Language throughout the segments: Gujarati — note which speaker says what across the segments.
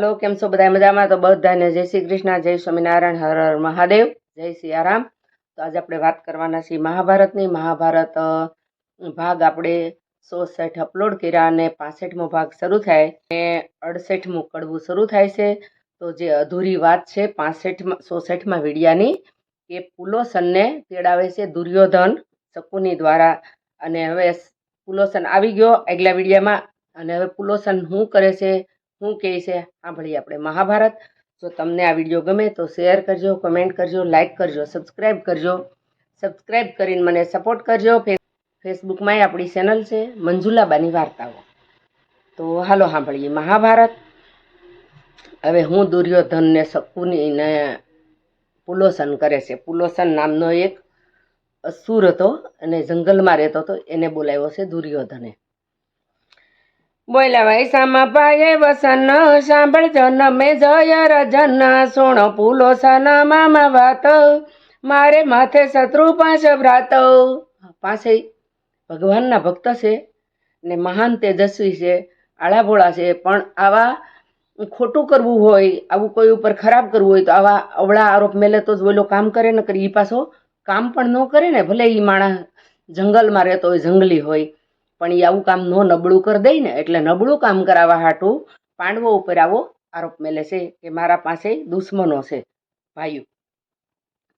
Speaker 1: હેલો, કેમ છો બધા મજામાં? તો બધાને જય શ્રી કૃષ્ણ, જય સ્વામિનારાયણ, હર હર મહાદેવ, જય સિયારામ તો આજે આપણે વાત કરવાના છીએ મહાભારતની. મહાભારત ભાગ આપણે સો સાઠ અપલોડ કર્યા અને પાસઠમો ભાગ શરૂ થાય અને અડસઠમું કડવું શરૂ થાય છે. તો જે અધૂરી વાત છે પાસઠમાં, સોસઠમાં વિડિયાની, કે પુલોસનને તેડાવે છે દુર્યોધન શકુની દ્વારા. અને હવે પુલોસન આવી ગયો આગલા વિડિયામાં. અને હવે પુલોસન શું કરે છે? શું કહે છે સાંભળીએ આપણે મહાભારત. જો તમને આ વીડિયો ગમે તો શેર કરજો, કમેન્ટ કરજો લાઇક કરજો સબસ્ક્રાઈબ કરજો. સબસ્ક્રાઈબ કરીને મને સપોર્ટ કરજો. ફેસબુકમાંય આપણી ચેનલ છે, મંજુલાબાની વાર્તાઓ. તો હાલો સાંભળીએ મહાભારત. હવે હું દુર્યોધનને શકુનીને પુલોસન કરે છે. પુલોસન નામનો એક અસુર હતો અને જંગલમાં રહેતો હતો. એને બોલાવ્યો છે દુર્યોધને. બોલ્યા વૈસામાં પાયે વસન સાંભળ, જનમે જય રજન, સોણો પુલો સન મામા વાત, મારે માથે શત્રુ પાંચ ભ્રાત. પાસે ભગવાનના ભક્ત છે ને મહાન તેજસ્વી છે, આળાભોળા છે, પણ આવા ખોટું કરવું હોય, આવું કોઈ ઉપર ખરાબ કરવું હોય, તો આવા અવળા આરોપ મેલે તો જ બોલો કામ કરે ને કરી એ પાછો કામ પણ ન કરે ને, ભલે એ માણસ જંગલમાં રહેતો હોય, જંગલી હોય પણ એ આવું કામ નો નબળું કરી દે ને એટલે નબળું કામ કરાવવા હાટું પાંડવો ઉપર આવો આરોપ મેલે છે કે મારા પાસે દુશ્મનો છે. ભાઈઓ,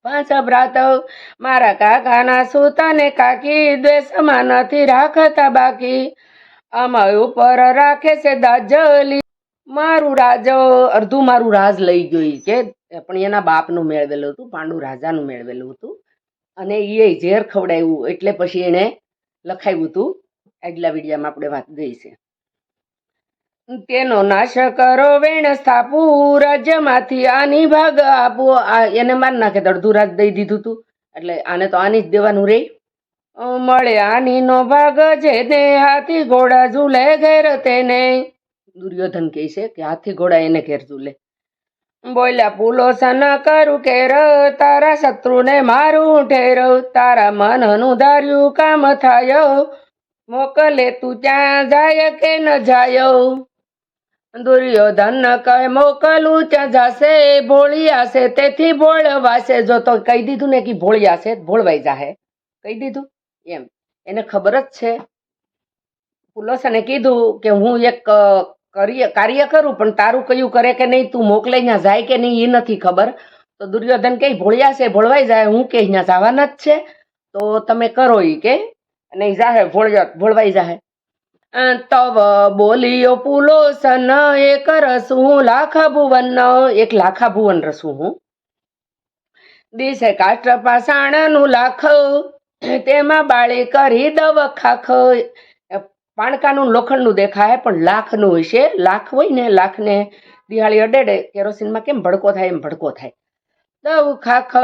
Speaker 1: પાંચ ભ્રાત મારા કાકાના સુતને કાકી દ્વેષમાં નથી રાખતા બાકી. અમાય ઉપર રાખે છે દાજલી. મારું રાજ, અડધું મારું રાજ લઈ ગયું કે પણ એના બાપનું મેળવેલું હતું, પાંડુ રાજાનું મેળવેલું હતું. અને એ ઝેર ખવડાવ્યું એટલે પછી એણે લખાવ્યું હતું આગલા વિડીયામાં આપણે વાત ગઈ છે તેનો નાશ કરો, વેણ સ્થાપુ, રાજ્યમાંથી આની ભાગ આપો. એને માર નાખે અડધું રાજ દઈ દીધું હતું એટલે આને તો આની જ દેવાનું રે. મળે આની નો ભાગ જે તે હાથી ઘોડા ઝૂલે, ઘેર તેને. દુર્યોધન કહે છે કે હાથી ઘોડા એને ઘેર ઝૂલે. બોલ્યા પુલો સન કરું, કેર તારા શત્રુને મારું ઠેર. તારા મન ધાર્યું કામ થાય. મોકલે તું ત્યાં જાય કે ન જાય? દુર્યોધન કહે, મોકલું ત્યાં જાશે ભોળિયાશે તેથી ભોળવાશે. જો તો કહી દીધું ને કે ભોળિયાશે ભોળવાઈ જાહે. કહી દીધું એમ. એને ખબર જ છે. પુલસને કીધું કે, હું એક કરીએ, કાર્ય કરું, પણ તારું કયું કરે કે નહીં, તું મોકલે ત્યાં જાય કે નહીં એ નથી ખબર. તો દુર્યોધન કે ભોળિયાશે ભોળવાઈ જાય, હું કે અહીંયા જવાના જ છે. તો તમે કરો એ કે અને ઈ જાહે, ભોળિયા, ભોળવાઈ જાહે. તવ બોલિયો પુલો સન, એક રસું લાખા ભુવન, એક લાખા ભુવન રસું હું. દિશે કાષ્ટ પાષાણનું લાખ, તેમાં બાળી કરી દવ ખાખ. પાણકાનું લોખંડનું દેખાય, પણ લાખનું હોય છે. લાખ હોય ને, લાખને દિવાળી અડેડે, કેરોસીનમાં કેમ ભડકો થાય, એમ ભડકો થાય. દવ ખાખ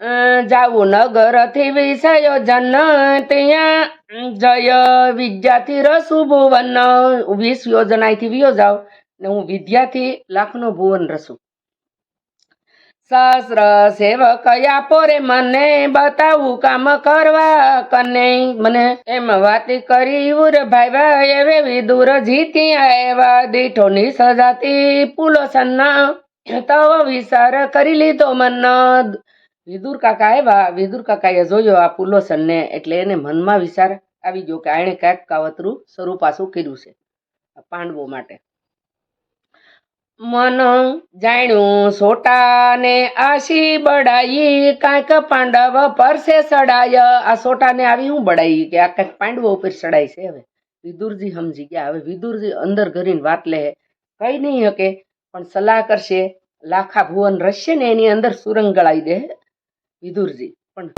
Speaker 1: જાવું નગરથી વિષયો જન ત્યાં જય વિદ્યાથી રસુ ભુવન. વીસ યોજનાથી વિયો જાવ ને હું વિદ્યાથી લાખનો ભુવન રસુ. સહસ્ર સેવક આપો રે મને બતાવું કામ કરવા કને. મને એમ વાત કરી, ઉર ભાઈ ભાઈ એવે વિદુર જીતી આવ્યા દીઠોની સજાતી પુલો સન્ના. તવ વિચાર કરી લીધો મન વિદુર કાકા આવ્યા. વિદુર કાકાએ જોયો આ પુલોસનને એટલે એને મનમાં વિચાર આવી ગયો કે આણે કાંઈક કાવતરું સ્વરૂપ પાછું કર્યું છે પાંડવો માટે. મન જાણ્યું સોટાને આશી બડાઈ, કાંઈક પાંડવ પરસે સડાય. આ સોટાને આવી હું બડાઈ કે આ કાંઈક પાંડવો ઉપર સડાય છે હવે. વિદુરજી સમજી ગયા. હવે વિદુરજી અંદર ઘરીને વાત લે. કઈ નહીં શકે પણ સલાહ કરશે. લાખા ભુવન રસશે ને એની અંદર સુરંગ ગળાઈ દે. વિદુરજી પણ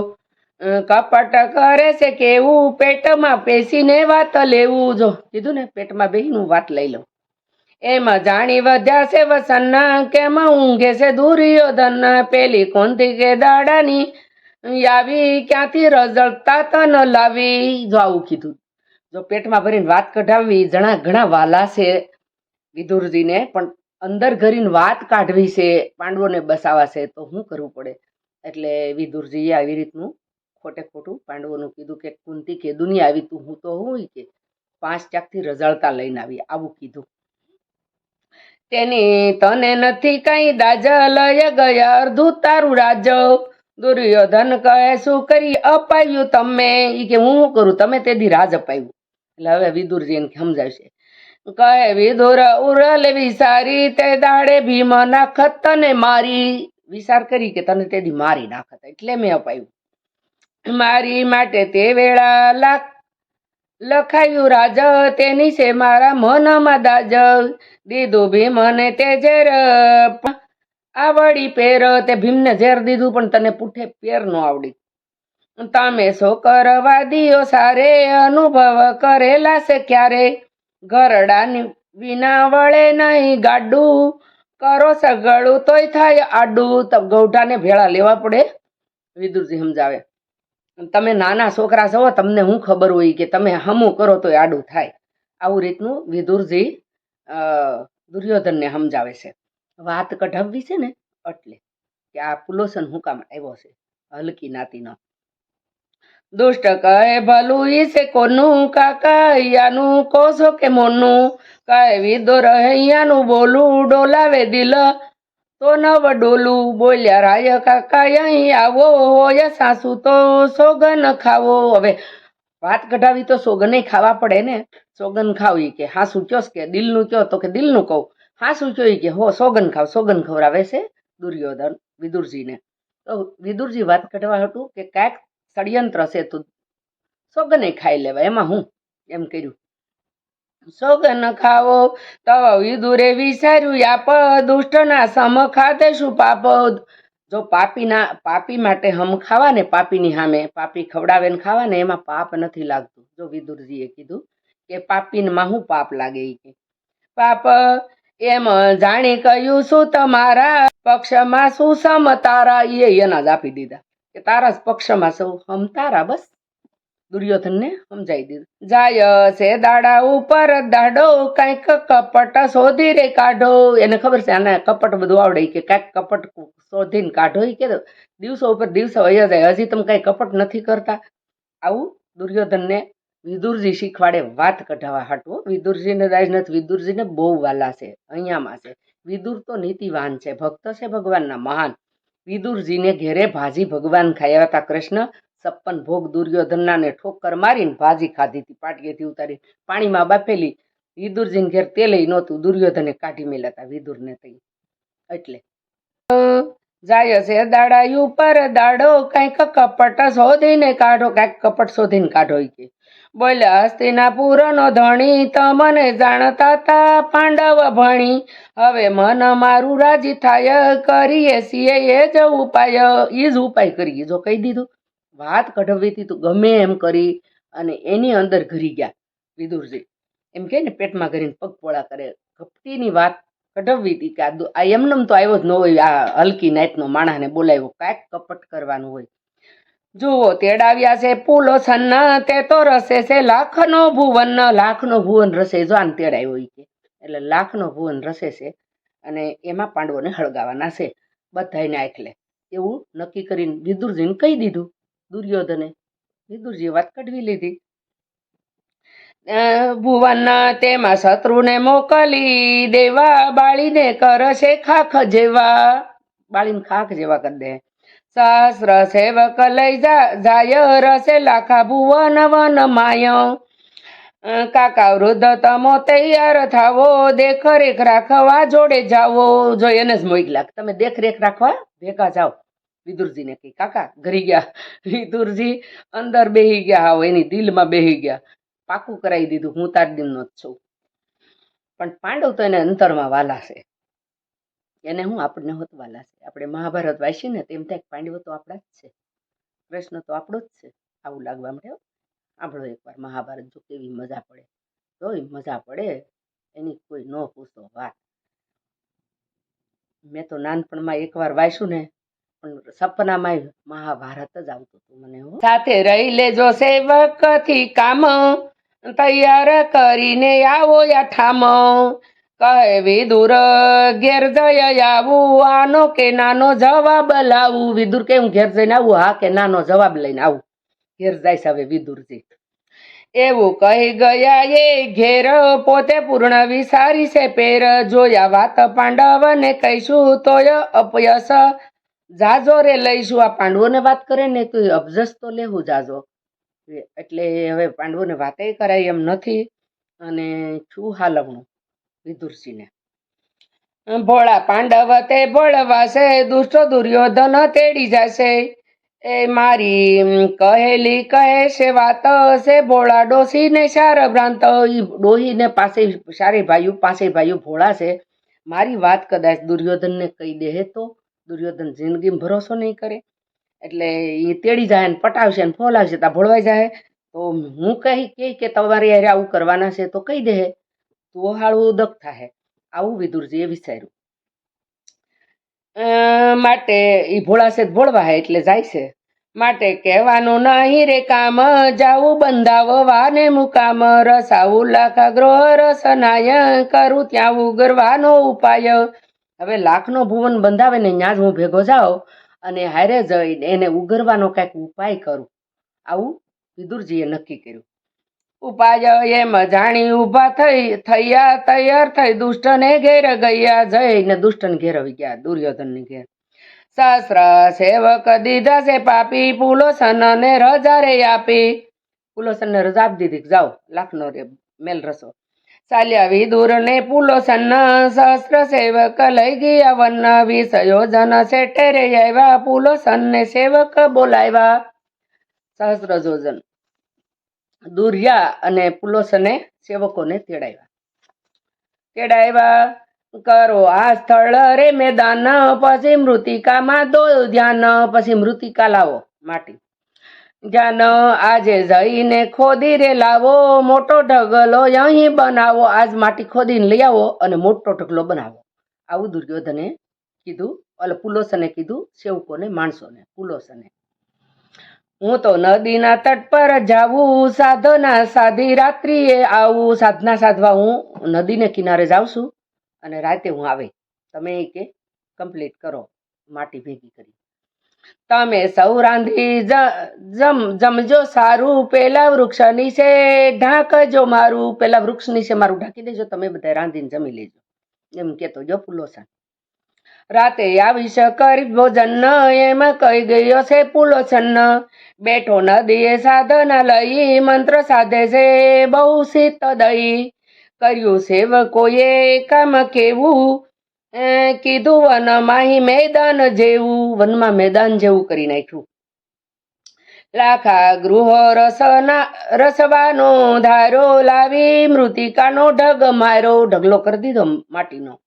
Speaker 1: કપટ કરે છે કેવું? પેટમાં પેસીને વાત લેવું. જો, કીધું ને, પેટમાં બેહીનું વાત લઈ લઉં. એમાં જાણી વધ્યા છે વસન, કેમ ઊંઘે છે દુર્યોધન? પેલી કોનથી કે દાડાની, આવી ક્યાંથી રઝળતા તન લાવી? જો, આવું કીધું. જો, પેટમાં ભરીને વાત કઢાવવી, જણા ઘણા વાલા છે વિદુરજીને પણ અંદર ઘરીને વાત કાઢવી છે, પાંડવોને બસાવા છે, તો શું કરવું પડે? એટલે વિદુરજીએ આવી રીતનું ખોટે ખોટું પાંડવોનું કીધું કે, કુંતી કે દુનિયા આવી, તું, હું તો હું કે. પાંચ ચાકથી રઝળતા લઈને આવી, આવું કીધું. તેની તને નથી કઈ દાજા લય ગયા, અર્ધું તારું રાજ દુર્યોધન કહે, શું કરી અપાયું તમે? ઈ કે, હું કરું? તમે તેથી રાજ અપાયું. એટલે હવે વિદુરજી એને સમજાવશે કહે, વિદુર ઉરલ વિસારી, તે દાડે ભીમ નાખત તને મારી. વિચાર કરી કે તને તેથી મારી નાખત. એટલે મેં અપાયું. મારી માટે તે વેળા લાખ લખાયું, રાજ, તેની છે મારા મનમાં દાજ. દીધું ભીમને તે ઝેર. આવડી પેર. તે ભીમને ઝેર દીધું, પણ તને પૂઠે પેર નો આવડી. તમે શો કરવા દિયો સારે? અનુભવ કરેલા છે ક્યારે? ઘરડાની વિના વળે નહીં ગાડું. કરો સગળું તોય થાય, આડું તો ગૌઢાને ભેળા લેવા પડે. વિદુરજી સમજાવે. તમે નાના છોકરા છો, તમને શું ખબર હોય કે તમે હમું કરો તોય આડું થાય. આવું રીતનું વિદુરજી દુર્યોધનને સમજાવે છે. વાત કઢાવવી છે ને, એટલે કે આ પુલોસન હું કામ આવ્યો છે, હલકી નાતીનો. દુષ્ટ કહે ભલું ઈ છે કોનું? કાકા અહીંયાનું છો કે મોનું? કહે વિદો રહે અહીંયાનું બોલું? ડોલાવે દિલ તો નવ ડોલું. બોલ્યા રાય કાકા, અહીં આવો હોય સાસુ તો સોગન ખાવો. હવે વાત કઢાવી તો સોગને ખાવા પડે ને? સોગન ખાવી કે, હાસુ કયોસ કે? દિલનું કયો તો કે દિલનું કહું. હાસુ કયો ઈ કે, હો, સોગન ખાવ, સોગન ખવડાવે છે દુર્યોધન વિદુરજીને. તો વિદુરજી વાત કઢવા હતું કે કાંઈક ષડયંત્ર છે તો સોગને ખાઈ લેવા એમાં હું એમ કર્યું. સોગન ખાવો તો વિદુરે વિચાર્યું આપ દુષ્ટના સમ ખાતે શું પાપ. જો પાપીના, પાપી માટે હમ ખાવા ને પાપીની સામે પાપી ખવડાવે ને ખાવા ને એમાં પાપ નથી લાગતું. જો વિદુરજીએ કીધું કે પાપીનમાં હું પાપ લાગે કે. પાપ એમ જાણી કહ્યું શું તમારા પક્ષમાં શું સમ તારા એ એના જ આપી દીધા. કે તારા જ પક્ષમાં સૌ હમ તારા બસ. દુર્યોધનને સમજાઈ દીધું. જાય છે દાડા ઉપર, દાડો કંઈક કપટ શોધી રે કાઢો. એને ખબર છે આને કપટ બધું આવડે કે કાંઈક કપટ શોધીને કાઢો એ કે દિવસો ઉપર દિવસો વયા જાય. હજી તમે કાંઈ કપટ નથી કરતા. આવું દુર્યોધનને વિદુરજી શીખવાડે વાત કઢાવા હાટવો વિદુરજીને રાજનાથ નથી. વિદુરજીને બહુ વાલા છે. અહીંયામાં છે. વિદુર તો નીતિવાન છે. ભક્ત છે ભગવાનના મહાન. વિદુરજીને ઘેરે ભાજી ભગવાન ખાયા હતા. કૃષ્ણ સપ્પન ભોગ દુર્યોધનનાને ઠોકર મારીને ભાજી ખાધી હતી. પાટીએથી ઉતારી પાણીમાં બાફેલી. વિદુરજીને ઘેર તેલય નહોતું. દુર્યોધને કાઢી મેલા હતા. વિદુરને તઈ. એટલે. જાય છે દાડા ઉપર દાડો. કંઈક કપટ શોધીને કાઢો. કાંઈક કપટ શોધીને કાઢો કે. બોલ્યા હસ્તિનાપુરનો ધણી તમને જાણતા તા પાંડવ ભણી. હવે મન મારું રાજી થાય, કરીએ સીએ એ જ ઉપાય. એ જ ઉપાય કરીએ, જો કહી દીધું. વાત કઢવી હતી તો ગમે એમ કરી અને એની અંદર ઘરી ગયા, વિદુરજી. એમ કે ને, પેટમાં ઘરીને પગ પોળા કરે. કપટીની વાત કઢવવી હતી કે આ એમનેમ તો આવ્યો જ ન હોય, આ હલકી નાઈટનો માણસને બોલાવ્યો. કાંઈક કપટ કરવાનું હોય. જુઓ, તેડાવ્યા છે પુલો છન્ન, તે તો રસે છે લાખનો ભુવન લાખનો ભુવન રસે જો આને તેડાવ્યો હોય કે એટલે લાખનો ભુવન રસે છે અને એમાં પાંડવોને હળગાવાના છે બધાયને આખલે. એવું નક્કી કરીને વિદુરજીને કહી દીધું, દુર્યોધને. વિદુરજીએ વાત કઢવી લીધી. ભુવન, તેમાં શત્રુને મોકલી દેવા, બાળીને કરશે ખાખ જેવા. બાળીને ખાખ જેવા કરી દે. સહસ્ર સેવક લઈ જા જાય, રસે લાખા ભુવન વન માય. કાકા વૃદ્ધ તમો તૈયાર થાવો, દેખરેખ રાખવા જોડે જાવો. જો એને જ મોકલા તમે દેખરેખ રાખવા? ભેગા જાઓ. વિદુરજીને કહી, કાકા, ઘરી ગયા. વિદુરજી અંદર બેહી ગયા હાવ, એની દિલમાં બેહી ગયા. પાકું કરાવી દીધું. હું તાર દિનનો જ છું. પણ પાંડવ તો એને અંતરમાં વાલા છે. એને હું આપણને હોતવાલા છે. આપણે મહાભારત વાંચીએ ને તેમ થાય પાંડવો તો આપણા જ છે. કૃષ્ણ તો આપણો જ છે. આવું લાગવા માટે આપણો એકવાર મહાભારત જો કેવી મજા પડે. જોઈ મજા પડે. એની કોઈ ન પૂછો વાત. મેં તો નાનપણમાં એકવાર વાંચ્યું ને, પણ સપનામાં મહાભારત જ આવતું હતું મને. સાથે રહી લેજો સેવકથી કામ. તૈયાર કરીને આવો યા ઠામ કહે વિદુર, ઘેર જઈ આવું. આનો કે નાનો જવાબ લાવું. વિદુર કે હું ઘેર જઈને આવું? હા કે નાનો જવાબ લઈને આવું? ઘેર છે હવે વિદુરજી. એવું કહી ગયા એ ઘેર પોતે પૂર્ણ વિસારી છે પેર. જોયા વાત પાંડવને કહીશું તોય અપયસ જાજો રે લઈશું આ પાંડવોને વાત કરે ને તો અબજસ તો લેવું જાજો. એટલે હવે પાંડવોને વાતે કરાય એમ નથી. અને છું હાલવણું. વિદુરસિંહને ભોળા પાંડવ તે ભોળવાશે, દુષ્ટો દુર્યોધન તેડી જશે. એ મારી કહેલી કહે છે વાત છે ભોળા ડોસીને શાર ભ્રાંત. ડોહીને પાસે સારે ભાઈઓ, પાસે ભાઈઓ ભોળા છે. મારી વાત કદાચ દુર્યોધનને કહી દે તો? દુર્યોધન જિંદગીમાં ભરોસો નહીં કરે. એટલે એ તેડી જાય ને પટાવશે ને ફોલાવશે ત્યાં ભોળવાઈ જાય. તો હું કહી, કે તમારે યાર આવું કરવાના છે તો કહી દે તો હાળું દક થાય આવું વિદુરજીએ વિચાર્યું. માટે એ ભોળાશે ભોળવા હે એટલે જાય છે. માટે કહેવાનું નહીં રે કામ જાવું બંધાવવા ને મુકામ, રસાવું લાખા ગ્રહ રસનાય કરું ત્યાં ઉગરવાનો ઉપાય. હવે લાખનો ભુવન બંધાવે ને ત્યાં જ હું ભેગો જાઉં અને હારે જઈને એને ઉગરવાનો કાંઈક ઉપાય કરું. આવું વિદુરજીએ નક્કી કર્યું. ઉપાય એમ જાણી ઊભા થઈ, થયા, તૈયાર થઈ, દુષ્ટને ઘેર ગયા જઈને દુષ્ટને ઘેર આવી ગયા, દુર્યોધનની ઘેર. સહસ્ર સેવક દીધા છે પાપી, પુલોસનને રજા રે આપી. પુલોસનને રજા આપી દીધી જાઓ, લાખનો રે, મેલ રસો. ચાલ્યા વિદુર ને પુલોસન સહસ્ર સેવક લઈ ગયા વન વિસયોજન યોજન સેટે રે આવ્યા પુલોસન ને સેવક બોલાવ્યા. સહસ્ત્ર યોજન દુર્યા અને પુલોસને સેવકોને તેડાવ્યા. તેડાવ્યા કરો આ સ્થળ રે મેદાન, પછી મૃતિકામાં દો ધ્યાન, પછી મૃતિકા લાવો માટી. ધ્યાન, આજે જઈને ખોદી રે લાવો, મોટો ઢગલો અહીં બનાવો, આજ માટી ખોદીને લઈ આવો અને મોટો ઢગલો બનાવો. આવું દુર્યોધને કીધું એટલે પુલોસને કીધું, સેવકોને, માણસોને, પુલોસને. હું તો નદીના તટ પર જાવું, સાધના સાધી રાત્રિએ આવું. સાધના સાધવા હું નદીને કિનારે જાઉં છું અને રાતે હું આવે. તમે કે કમ્પ્લીટ કરો. માટી ભેગી કરી. તમે સૌ રાંધી જમ, જમજો સારું. પેલા વૃક્ષ નીચે ઢાંકજો મારું. પેલા વૃક્ષ નીચે મારું ઢાંકી દેજો. તમે બધા રાંધીને જમી લેજો. એમ કેતો જો પુલોસન રાતે આવીશ કરી ભોજન એમાં કહી ગયો છે પુલોસન બેઠો નદીએ સાધના લઈ, મંત્ર સાધે છે બહુ શીત દઈ. કર્યું સેવકોએ કામ કેવું? કીધું વન માહી મેદાન જેવું. વનમાં મેદાન જેવું કરી નાખ્યું. લાખા ગૃહ રસના, રસવાનો ધારો લાવી, મૃતિકાનો ઢગ મારો ઢગલો કરી દીધો માટીનો.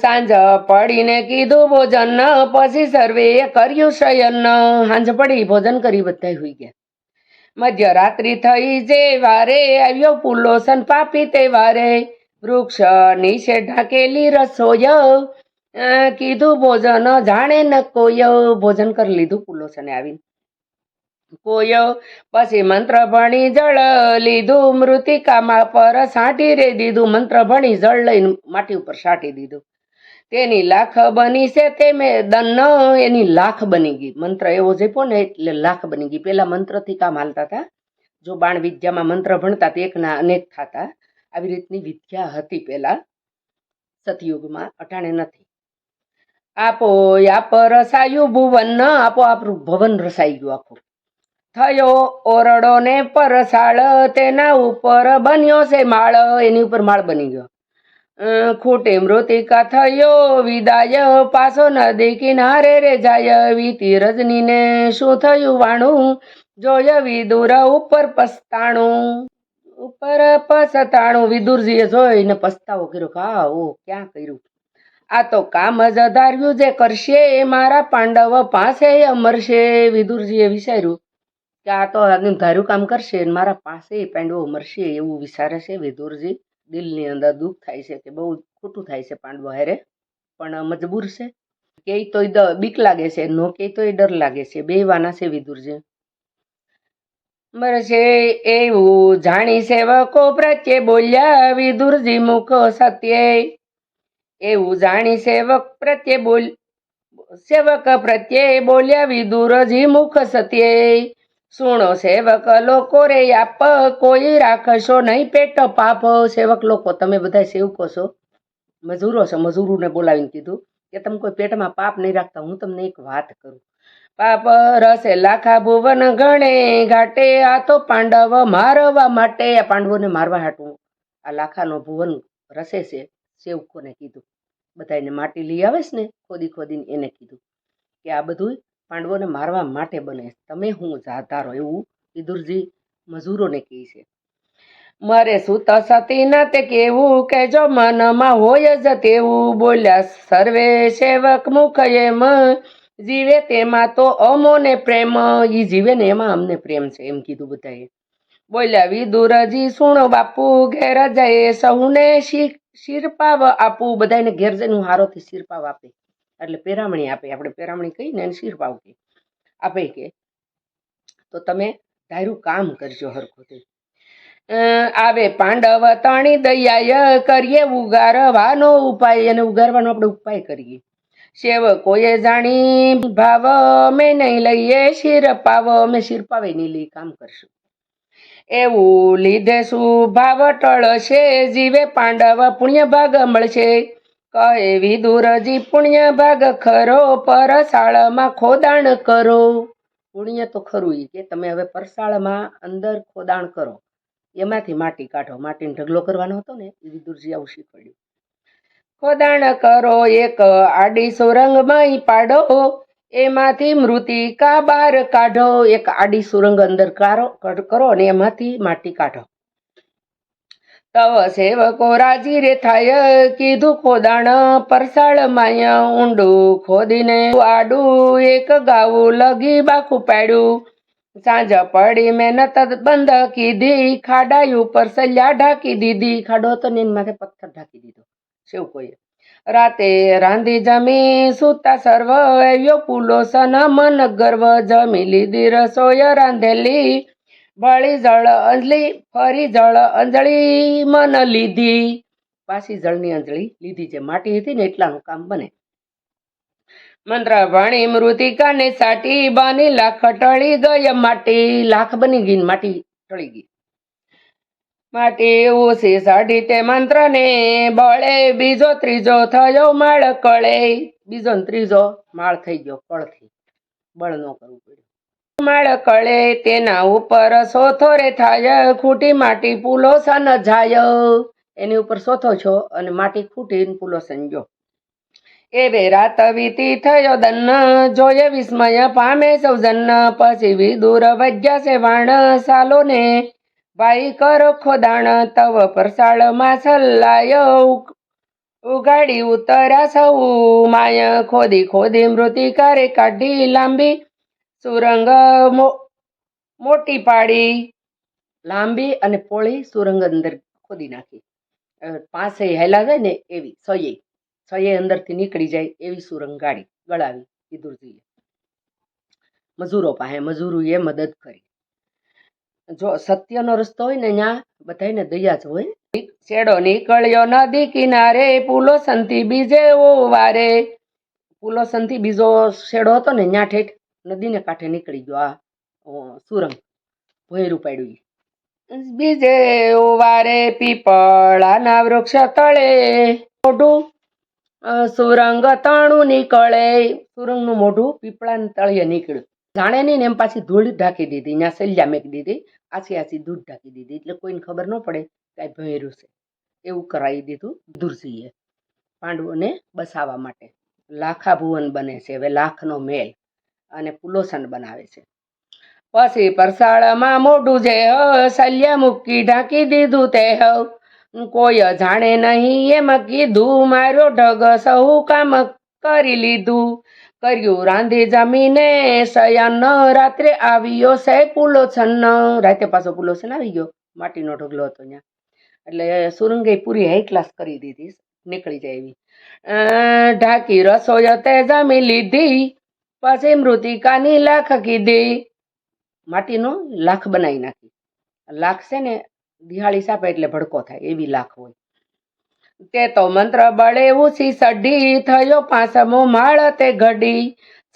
Speaker 1: સાંજ પડીને કીધું ભોજન, પછી સર્વે કર્યું શયન. સાંજ પડી, ભોજન કરી બધા હોઈ ગયા. મધ્યરાત્રિ થઈ જે વારે આવ્યો પુલોસન પાપી તે વારે. વૃક્ષ નીચે ઢાકેલી રસોય કીધું ભોજન જાણે ન કોય. ભોજન કરી લીધું પુલોસને આવીને. કોય? પછી મંત્ર ભણી જળ લીધું, મૃતિકામાં પર સાંટી રે દીધું, મંત્ર ભણી જળ લઈને માટી ઉપર સાંટી દીધું. તેની લાખ બની છે તે મેં દન, એની લાખ બની ગઈ. મંત્ર એવો જપ્યો ને એટલે લાખ બની ગઈ. પેલા મંત્રથી કામ હાલતા હતા. જો બાણ વિદ્યામાં મંત્ર ભણતા તે એકના અનેક થતા. આવી રીતની વિદ્યા હતી પેલા સતયુગમાં, અટાણે નથી. આપો આપ રસાયું ભુવન આપો આપણું ભવન રસાઈ ગયું આખું. થયો ઓરડો ને પરસાળ, તેના ઉપર બન્યો છે માળ, એની ઉપર માળ બની ગયો. ખોટે મૃતિકા થયો, વિદાય પાછો નદી કિનારે રે જાય. વીતી રજનીને શું થયું વાણું? જોય વિદુર ઉપર પસ્તાણું. ઉપર પસતાણું, વિદુરજીએ જોઈને પસ્તાવો કર્યો કે આ ઓ, ક્યાં કર્યું? આ તો કામ જ ધાર્યું જે કરશે એ મારા પાંડવ પાસે અમરશે. વિદુરજીએ વિચાર્યું કે આ તો ધાર્યું કામ કરશે મારા પાસે પાંડવો મરશે એવું વિચારે છે વિદુરજી. દિલની અંદર દુઃખ થાય છે કે બહુ ખોટું થાય છે પાંડવો હારે. પણ મજબૂર છે. કે તોય બીક લાગે છે, નો કે તોય ડર લાગે છે. બે વાના છે વિદુરજી. મરશે એવું જાણી સેવકો પ્રત્યે બોલ્યા વિદુરજી મુખ સત્ય. એવું જાણી સેવક પ્રત્યે બોલ, સેવક પ્રત્યે બોલ્યા વિદુરજી મુખ સત્યે. સુણો સેવક લોકો રે આપ કોઈ રાખશો નહીં પેટ પાપ. સેવક લોકો, તમે બધા સેવકો છો. મજૂરો છો, મજૂરોને બોલાવીને કીધું કે તમે કોઈ પેટમાં પાપ નહીં રાખતા, હું તમને એક વાત કરું. પાપ રસે લાખા ભુવન ગણે, ઘાટે આ તો પાંડવ મારવા માટે. આ પાંડવોને મારવા હાટું આ લાખાનો ભુવન રસે છે, સેવકોને કીધું. બધાને માટી લઈ આવે છે ને, ખોદી ખોદીને એને કીધું કે આ બધું પાંડવોને મારવા માટે બને. તમે હું જાધારો એવું વિદુરજી મજૂરોને કહે છે. મારે સુતા સતી ના તે કેવું કે જો મનમાં હોય જ તેવું બોલ્યા સર્વે સેવક મુખ એમ જીવે તેમાં તો અમોને પ્રેમ, ઈ જીવે ને એમાં અમને પ્રેમ છે એમ કીધું બધાએ. બોલ્યા, વિદુરજી સુણો બાપુ, ઘેર જાય સૌને શિરપાવ આપું. બધાને ઘેર જઈને હું હારોથી શિરપાવ આપે. એટલે પેરામણી આપે. આપણે પેરામણી કહીને એને શિરપાવ કહે આપે કે, તો તમે ધાર્યું કામ કરજો હરખું આવે પાંડવ તણી દયાય કરીએ, ઉગારવાનો ઉપાય. અને ઉગારવાનો આપણે ઉપાય કરીએ. સેવકોએ જાણી, ભાવ અમે નહીં લઈએ, શિર પાવ અમે શિર પાવે નહીં લઈ કામ કરશું. એવું લીધે શું ભાવ ટળશે, જીવે પાંડવ પુણ્ય ભાગ મળશે. કહે વિદુરજી, પુણ્ય ભાગ ખરો, પરસાળમાં ખોદાણ કરો. પુણ્ય તો ખરું એ કે તમે હવે પરસાળમાં અંદર ખોદાણ કરો. એમાંથી માટી કાઢો. માટીનો ઢગલો કરવાનો હતો ને એ વિદુરજી આવું શીખવાડ્યું. ખોદાણ કરો, એક આડી સુરંગમાં પાડો, એમાંથી મૃતિકા બહાર કાઢો. એક આડી સુરંગ અંદર કારો કરો અને એમાંથી માટી કાઢો. તવ સેવકો રાજી રે થાય, કીધું ખોદાણ પરસાળ માય ઊંડું ખોદીને. આડું એક ગાવું લગી બાખું પાડ્યું. સાંજ પડી મહેનત બંધ કીધી ખાડાયું ઉપર સલ્યા ઢાંકી દીધી. ખાડો હતો ને માથે પથ્થર ઢાંકી દીધો. સેવકોએ રાતે રાંધી જમી, સૂતા સર્વ આવ્યો પુલો સન મન ગર્વ. જમી લીધી રસોઈ રાંધેલી. ભળી જળ અંજલી ફરી જળ અંજળી મન લીધી. પાછી જળની અંજળી લીધી છે માટી હતી ને એટલાનું કામ બને. મંત્ર ભણી મૃતિકાને સાટી બની લાખ ટળી ગઈ માટી. લાખ બની ગઈ ને માટી ટળી ગઈ. માટી ઓછી સાડી તે મંત્રને બળે, બીજો ત્રીજો થયો માળ કળે. બીજો ને ત્રીજો માળ થઈ ગયો કળથી. બળ ન કરવું પડ્યું. માળ કળે તેના ઉપર સોથો રે થાય, ખૂટી માટી પુલો સન જાય. એની ઉપર સોથો છો અને માટી ખૂટીને પુલો સંજો એવે રાત વીતી થયો દન્ન જોયે વિસ્મય પામે સૌ જન્ન પછી વિદુર વજ્યા છે વાણ સાલો ને ભાઈ કરો ખોદાણ, તવ પરસાળમાં સલ્લાય. ઉગાડી ઉતર્યા સૌ. માય ખોદી ખોદી મૃતિકારે કાઢી લાંબી. સુરંગ મોટી પાડી લાંબી અને પોળી સુરંગ અંદર ખોદી નાખી. પાસે હેલા જાય ને એવી સયે સયે અંદરથી નીકળી જાય એવી સુરંગ ગાડી ગળાવી વિદુરજીએ મજૂરો પાસે, મજૂરોએ મદદ કરી. જો સત્યનો રસ્તો હોય ને ત્યાં બધાને દયા જ હોય. છેડો નીકળ્યો નદી કિનારે પુલો સંતી બીજે ઓ વારે પુલો સંતી બીજો છેડો હતો ને ત્યાં ઠેઠ નદીને કાંઠે નીકળી ગયો આ સુરંગ ભોયરું પાડ્યું. બીજે ઓ પીપળાના વૃક્ષ તળે, મોઢું સુરંગ તણું નીકળે. સુરંગનું મોઢું પીપળાના તળિયે નીકળ્યું. જાણે નહીં ને એમ પાછી ધૂળ ઢાંકી દીધી, ત્યાં સલ્યા મેકી દીધી, આછી આછી દૂધ ઢાંકી દીધી. એટલે કોઈને ખબર ન પડે કે આ છે. એવું કરાવી દીધું દુરજીએ પાંડવોને બસાવવા માટે. લાખા ભુવન બને છે, હવે લાખનો મેલ. અને પુલોસન બનાવે છે. પછી પરસાળમાં મોઢું જે હ, સલ્યા મૂકી ઢાંકી દીધું તે હવ કોઈ જાણે નહીં એમ કીધું માર્યો ઢગ સહુ કામ કરી લીધું. કર્યું રાંધી જમીને શયન રાત્રે આવ્યો સે પુલોસન. રાતે પાછો પુલોસન આવી ગયો માટીનો ઢગલો હતો ત્યાં. એટલે સુરંગે પૂરી હાઈ ક્લાસ કરી દીધી નીકળી જાય એવી. ઢાંકી રસોઈ તે જમી લીધી. પછી મૃતિકાની લાખ કીધી. માટીનો લાખ બનાવી નાખી. લાખ છે ને, દિહાળી સાપે એટલે ભડકો થાય, એવી લાખ હોય. તે તો મંત્ર બળે ઉછી સઢી, થયો પાંચમો માળ તે ઘડી.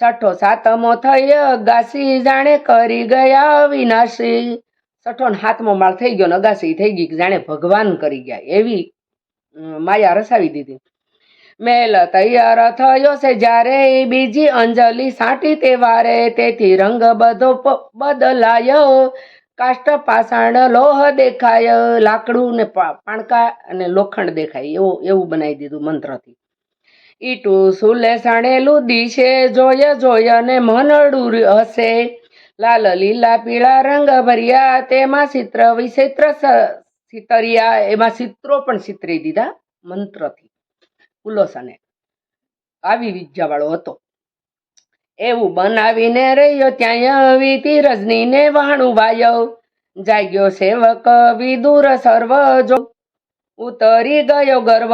Speaker 1: છઠ્ઠો સાતમો થયો ગાસી જાણે કરી ગયા વિનાશી. છઠ્ઠો ને હાથમો માળ થઈ ગયો ને, અગાસી થઈ ગઈ, જાણે ભગવાન કરી ગયા, એવી માયા રસાવી દીધી. મેલ તૈયાર થયો છે જ્યારે બીજી અંજલિ સાટી તે વારે તેથી રંગ બધો બદલાય. કાષ્ટ પાષાણ લોહ દેખાય, લાકડું ને પાણકા અને લોખંડ દેખાય. એવું એવું બનાવી દીધું મંત્રથી. ઈટું સુલે સાણેલું દિશે, જોય જોય ને મનડું હશે. લાલ, લીલા, પીળા રંગ ભર્યા, તેમાં ચિત્ર વિચિત્ર સ- એમાં ચિત્રો પણ ચિતરી દીધા મંત્રથી. પુલોસાને આવી વિદ્યાવાળો હતો. એવું બનાવીને રહ્યો ત્યાં વીતી ને વાણું વાયો. જાગ્યો સેવક વિદુર સર્વ જો. ઉતરી ગયો ગર્વ.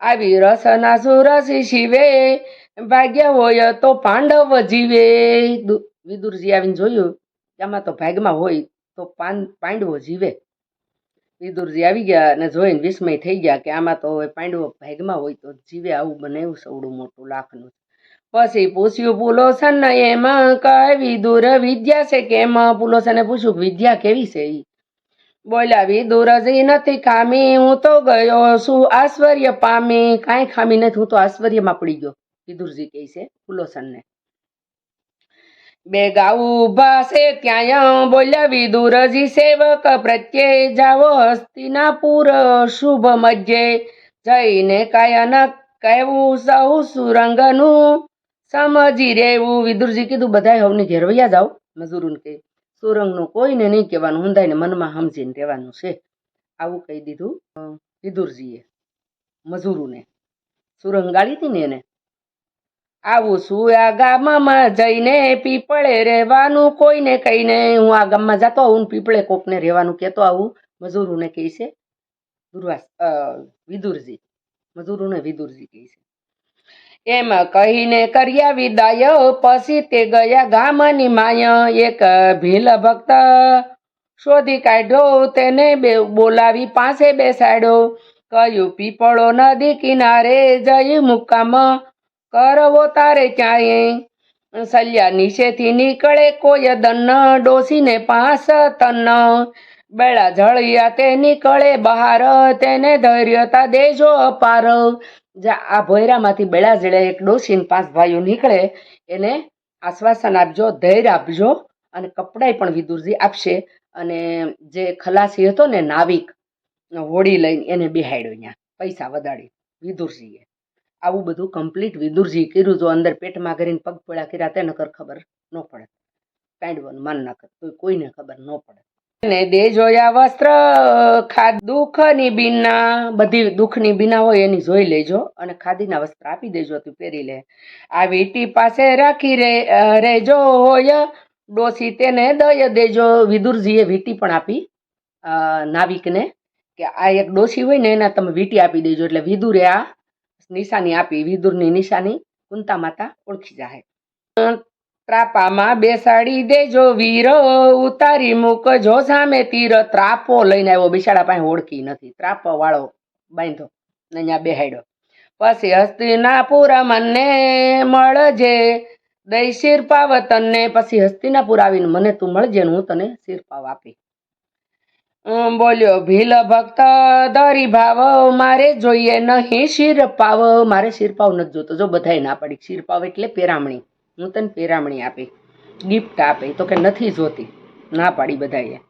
Speaker 1: આવી રસના સુરસી શિવે. ભાગ્ય હોય તો પાંડવ જીવે. વિદુરજી આવીને જોયું, આમાં તો ભાગમાં હોય તો પાંડવો જીવે. વિદુરજી આવી ગયા અને જોઈને વિસ્મય થઈ ગયા કે આમાં તો હવે પાંડવો ભાગમાં હોય તો જીવે આવું બનાવ્યું સવડું મોટું લાખનું પછી પૂછ્યું પુલોસન એમાં કઈ વિદુર વિદ્યા છે કેમ પુલોસને પૂછ્યું, વિદ્યા કેવી છે ઈ? બોલ્યા વિદુરજી નથી ખામી, હું તો ગયો છું આશ્ચર્ય પામી. કાંઈ ખામી નથી, હું તો આશ્ચર્યમાં પડી ગયો, વિદુરજી કહે છે પુલોસનને બે ગાઉ ઊભા છે ત્યાં બોલ્યા વિદુરજી સેવક પ્રત્યે જાવો હસ્તિનાપુર શુભ મજે જઈને કાયન કહેવું સહુ સુરંગનું સમજી રેવું વિદુરજી કીધું, બધાય હવને ઘેર વૈયા જાઓ. મજૂરોને કે સુરંગનું કોઈને નહીં કહેવાનું હુંદાઈને મનમાં સમજીને રહેવાનું છે. આવું કહી દીધું વિદુરજીએ, મજૂરોને. સુરંગ ગાળી હતી ને એને? આવું છું આ ગામમાં જઈને પીપળે રહેવાનું, કોઈને કહીને હું આ ગામમાં જતો આવું પીપળે કોકને રહેવાનું કહેતો આવું. મજૂરોને કહે છે, દુર્વાસ વિદુરજી, મજૂરોને વિદુરજી કહે છે. એમ કહીને કર્યા વિદાય, પછી તે ગયા ગામની માય, એક ભીલ ભક્ત શોધી કાઢ્યો, તેને બે, બોલાવી પાસે બેસાડ્યો. કહ્યું, પીપળો નદી કિનારે જઈ મુકામ કરવો તારે ક્યાંય? સલ્યા નીચેથી નીકળે કોઈ દન્ન ડોસીને પાસ તન. બેળા જળિયા તે નીકળે બહાર, તેને ધૈર્યતા દેજો અપાર. જા, આ ભોયરામાંથી બેળા જડે એક ડોસીને પાંચ ભાઈઓ નીકળે, એને આશ્વાસન આપજો, ધૈર્ય આપજો અને કપડાય પણ વિદુરજી આપશે. અને જે ખલાસી હતો ને નાવિક હોડી લઈને એને બિહાડ્યો અહીંયા, પૈસા વધાડી વિદુરજીએ. આવું બધું કમ્પ્લીટ વિદુરજી કર્યું જો અંદર પેટમાં કરીને પગ પોળા કર્યા તેને કર ખબર ન પડે. કાંડવાનું માન ના કર કોઈ કોઈને ખબર ન પડે. ને દે જોયા વસ્ત્ર ખા દુઃખની બિના, બધી દુઃખની બિના હોય એની જોઈ લેજો અને ખાદીના વસ્ત્ર આપી દેજો તું પહેરી લે. આ વીટી પાસે રાખી રે રેજો હોય, ડોસી તેને દય દેજો. વિદુરજીએ વીટી પણ આપી નાવિકને કે આ એક ડોસી હોય ને એના તમે વીટી આપી દેજો એટલે વિદુરે આ નિશાની આપી વિદુરની નિશાની કુંતા માતા ઓળખી જાય ત્રાપામાં બેસાડી દેજો વીરો, ઉતારી મૂકજો સામે તીર. ત્રાપો લઈને આવ્યો, બિશાળા પાસે ઓળખી નથી. ત્રાપો વાળો બાંધો ને અહીંયા બેહાડ્યો પછી હસ્તિનાપુર મને મળજે, દઈ શિરપાવ તને. પછી હસ્તિનાપુર આવીને મને તું મળજે હું તને શિરપાવ આપી બોલ્યો, ભીલ ભક્ત, દરી ભાવ, મારે જોઈએ નહીં શિરપાવ મારે શિરપાવ નથી જોતો. જો બધાય ના પડી. શિરપાવ એટલે પેરામણી. હું તને પેરામણી આપી. ગિફ્ટ આપી. તો કે નથી જોતી. ના પાડી બધાએ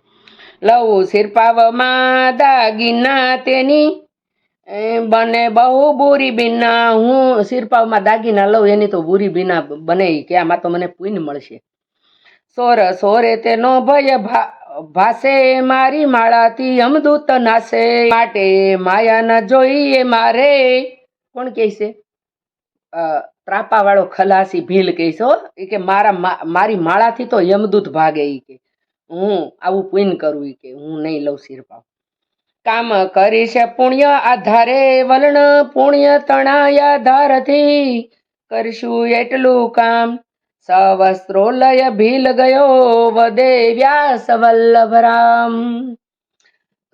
Speaker 1: લઉં શિરપાવમાં દાગીના તેની. બને બહુ બુરી બિના. હું શિરપાવમાં દાગીના લઉં. એની તો બુરી બિના બને કે આમાં તો મને પુણ્ય મળશે. સોર, સોરે તેનો ભય ભા ભાસે મારી માળાથી યમદૂત નાશે. માટે માયા ન જોઈએ મારે. કોણ કહે છે ત્રાપા વાળો ખલાસી ભીલ કહે છે એ કે મારા મારી માળાથી તો યમદૂત ભાગે એ કે. હું આવું પૂન કરું એ કે. હું નહીં લઉં શિરપાવ કામ કરીશ પુણ્ય આધારે, વલણ પુણ્ય તણાય આધારથી. કરશું એટલું કામ. સવસ્ત્રો લય ભીલ ગયો વદે વ્યાસ વલ્લભ રામ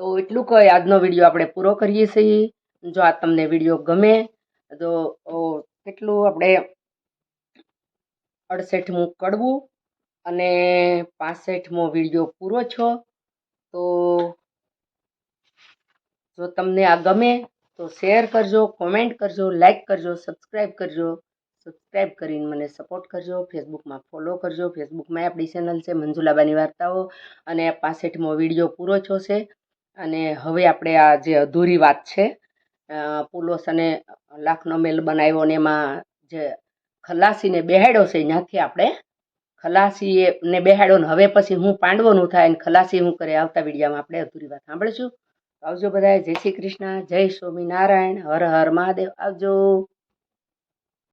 Speaker 1: તો એટલું કહી આજનો વીડિયો આપણે પૂરો કરીએ છીએ જો આ તમને વીડિયો ગમે તો કેટલું આપણે અડસઠમું કડવું અને પાસઠમો વીડિયો પૂરો છો તો જો તમને આ ગમે તો શેર કરજો કોમેન્ટ કરજો લાઈક કરજો સબસ્ક્રાઈબ કરજો સબસ્ક્રાઈબ કરીને મને સપોર્ટ કરજો. ફેસબુકમાં ફોલો કરજો. ફેસબુકમાં આપણી ચેનલ છે, મંજુલાબાની વાર્તાઓ. અને પાસઠમો વીડિયો પૂરો છો છે અને હવે આપણે આ જે અધૂરી વાત છે પુલોસ અને લાખનો મેલ બનાવ્યો ને એમાં જે ખલાસીને બેહાડ્યો છે ત્યાંથી આપણે ખલાસી ને બેહાડ્યો ને હવે પછી હું પાંડવોનું થાય અને ખલાસી હું કરે આવતા વિડીયામાં આપણે અધૂરી વાત સાંભળીશું. આવજો બધાએ જય શ્રી કૃષ્ણ. જય સ્વામિનારાયણ. હર હર મહાદેવ. આવજો.